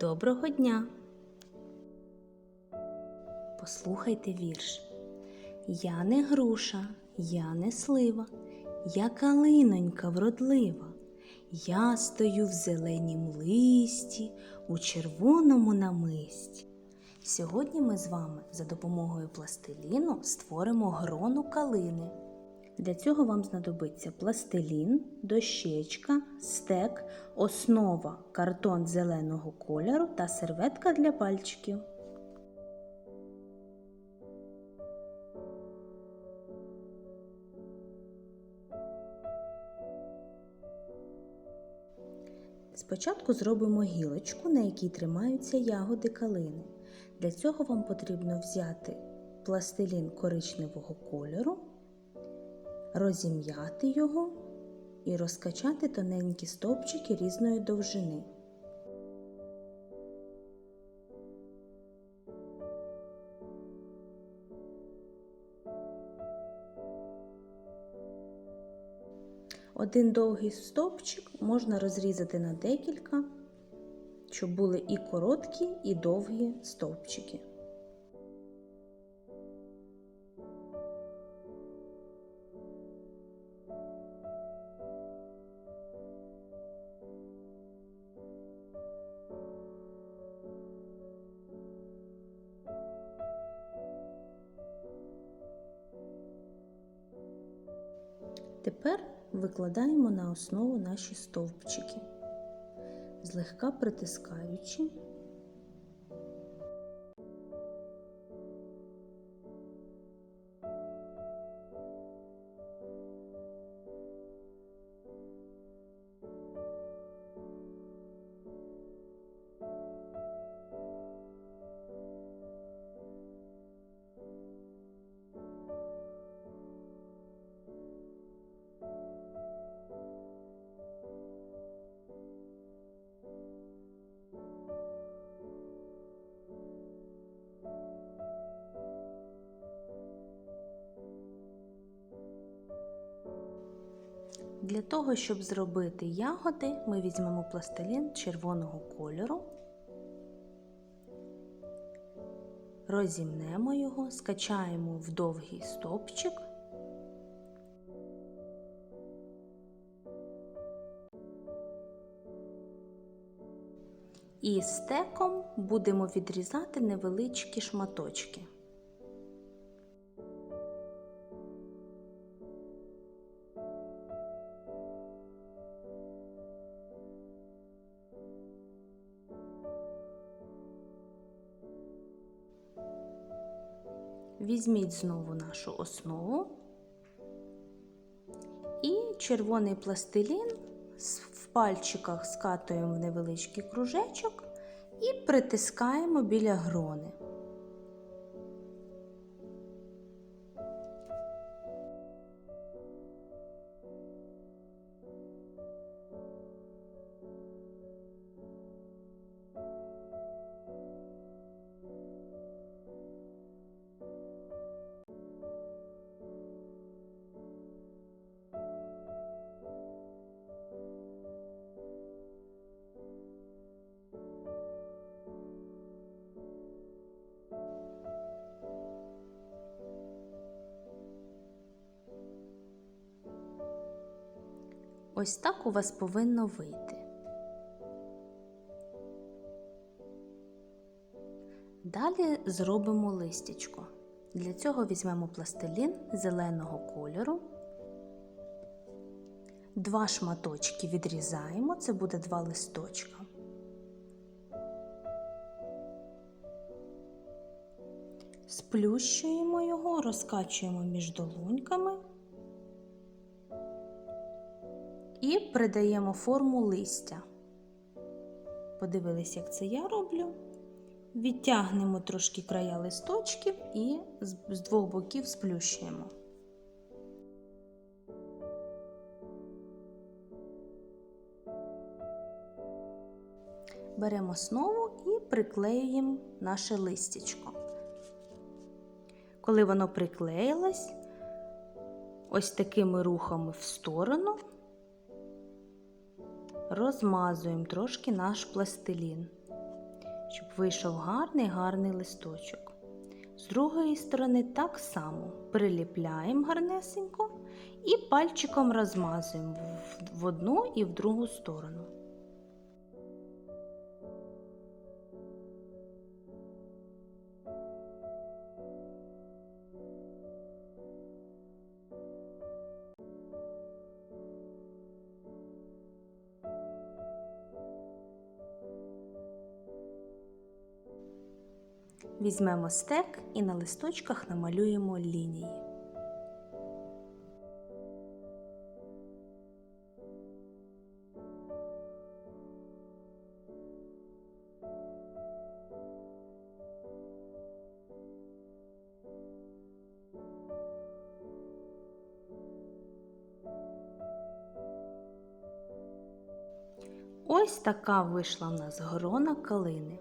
Доброго дня! Послухайте вірш. Я не груша, я не слива, я калинонька вродлива. Я стою в зеленім листі, у червоному намисті. Сьогодні ми з вами за допомогою пластиліну створимо грону калини. Для цього вам знадобиться пластилін, дощечка, стек, основа, картон зеленого кольору та серветка для пальчиків. Спочатку зробимо гілочку, на якій тримаються ягоди калини. Для цього вам потрібно взяти пластилін коричневого кольору, розім'яти його і розкачати тоненькі стовпчики різної довжини. Один довгий стовпчик можна розрізати на декілька, щоб були і короткі, і довгі стовпчики. Тепер викладаємо на основу наші стовпчики, злегка притискаючи. Для того, щоб зробити ягоди, ми візьмемо пластилін червоного кольору, розімнемо його, скачаємо в довгий стовпчик. І стеком будемо відрізати невеличкі шматочки. Візьміть знову нашу основу і червоний пластилін в пальчиках скатуємо в невеличкий кружечок і притискаємо біля грони. Ось так у вас повинно вийти. Далі зробимо листячко. Для цього візьмемо пластилін зеленого кольору. Два шматочки відрізаємо, це буде два листочка. Сплющуємо його, розкачуємо між долоньками і придаємо форму листя. Подивились, як це я роблю. Відтягнемо трошки края листочків і з двох боків сплющуємо. Беремо основу і приклеюємо наше листячко. Коли воно приклеїлось, ось такими рухами в сторону розмазуємо трошки наш пластилін. щоб вийшов гарний гарний листочок. З другої сторони так само приліпляємо гарнесенько і пальчиком розмазуємо в одну і в другу сторону. Візьмемо стек і на листочках намалюємо лінії. Ось така вийшла в нас грона калини.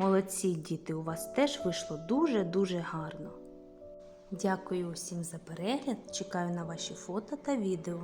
Молодці, діти, у вас теж вийшло дуже-дуже гарно. Дякую усім за перегляд. Чекаю на ваші фото та відео.